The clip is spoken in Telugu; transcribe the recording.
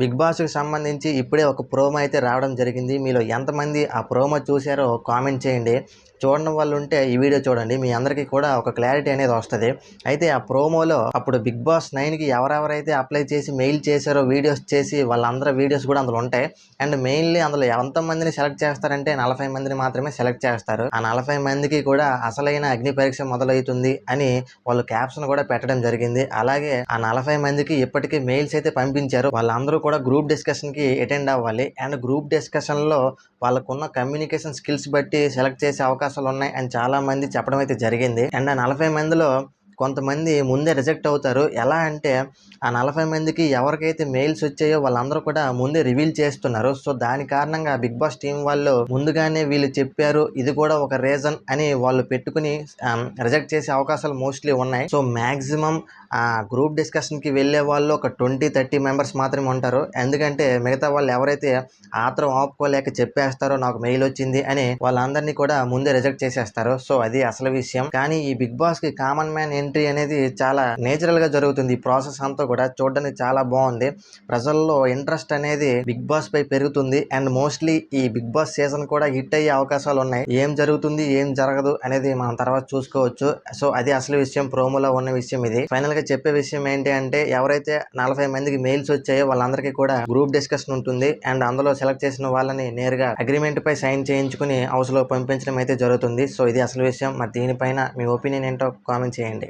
బిగ్ బాస్కి సంబంధించి ఇప్పుడే ఒక ప్రోమో అయితే రావడం జరిగింది. మీలో ఎంతమంది ఆ ప్రోమో చూశారో కామెంట్ చేయండి. చూడడం వల్ల ఉంటే ఈ వీడియో చూడండి. మీ అందరికీ కూడా ఒక క్లారిటీ అనేది వస్తుంది. అయితే ఆ ప్రోమోలో అప్పుడు బిగ్ బాస్ నైన్కి ఎవరెవరైతే అప్లై చేసి మెయిల్ చేశారో వీడియోస్ చేసి వాళ్ళందరూ వీడియోస్ కూడా అందులో ఉంటాయి. అండ్ మెయిన్లీ అందులో ఎంతమందిని సెలెక్ట్ చేస్తారంటే నలభై మందిని మాత్రమే సెలెక్ట్ చేస్తారు. ఆ నలభై మందికి కూడా అసలైన అగ్ని పరీక్ష మొదలవుతుంది అని వాళ్ళు క్యాప్షన్ కూడా పెట్టడం జరిగింది. అలాగే ఆ నలభై మందికి ఇప్పటికీ మెయిల్స్ అయితే పంపించారు. వాళ్ళందరూ కూడా గ్రూప్ డిస్కషన్కి అటెండ్ అవ్వాలి. అండ్ గ్రూప్ డిస్కషన్లో వాళ్ళకున్న కమ్యూనికేషన్ స్కిల్స్ బట్టి సెలెక్ట్ చేసే అవకాశం అవకాశాలు ఉన్నాయి అని చాలా మంది చెప్పడం అయితే జరిగింది. అండ్ ఆ నలభై మందిలో కొంతమంది ముందే రిజెక్ట్ అవుతారు. ఎలా అంటే ఆ నలభై మందికి ఎవరికైతే మెయిల్స్ వచ్చాయో వాళ్ళందరూ కూడా ముందే రివీల్ చేస్తున్నారు. సో దాని కారణంగా బిగ్ బాస్ టీం వాళ్ళు ముందుగానే వీళ్ళు చెప్పారు ఇది కూడా ఒక రీజన్ అని వాళ్ళు పెట్టుకుని రిజెక్ట్ చేసే అవకాశాలు మోస్ట్లీ ఉన్నాయి. సో మ్యాక్సిమం ఆ గ్రూప్ డిస్కషన్కి వెళ్ళే వాళ్ళు ఒక ట్వంటీ థర్టీ మెంబర్స్ మాత్రమే ఉంటారు. ఎందుకంటే మిగతా వాళ్ళు ఎవరైతే ఆత్రం ఆపుకోలేక చెప్పేస్తారో నాకు మెయిల్ వచ్చింది అని వాళ్ళందరినీ కూడా ముందే రిజెక్ట్ చేసేస్తారు. సో అది అసలు విషయం. కానీ ఈ బిగ్ బాస్కి కామన్ మ్యాన్ ఎంట్రీ అనేది చాలా నేచురల్గా జరుగుతుంది. ఈ ప్రాసెస్ అంతా కూడా చూడడానికి చాలా బాగుంది. ప్రజల్లో ఇంట్రెస్ట్ అనేది బిగ్ బాస్ పై పెరుగుతుంది. అండ్ మోస్ట్లీ ఈ బిగ్ బాస్ సీజన్ కూడా హిట్ అయ్యే అవకాశాలు ఉన్నాయి. ఏం జరుగుతుంది ఏం జరగదు అనేది మనం తర్వాత చూసుకోవచ్చు. సో అది అసలు విషయం ప్రోమోలో ఉన్న విషయం ఇది. ఫైనల్గా చెప్పే విషయం ఏంటి అంటే ఎవరైతే నలభై మందికి మెయిల్స్ వచ్చాయో వాళ్ళందరికీ కూడా గ్రూప్ డిస్కషన్ ఉంటుంది. అండ్ అందులో సెలెక్ట్ చేసిన వాళ్ళని నేరుగా అగ్రిమెంట్ పై సైన్ చేయించుకుని హౌస్లో పంపించడం అయితే జరుగుతుంది. సో ఇది అసలు విషయం. మరి దీనిపైన మీ ఒపీనియన్ ఏంటో కామెంట్ చేయండి.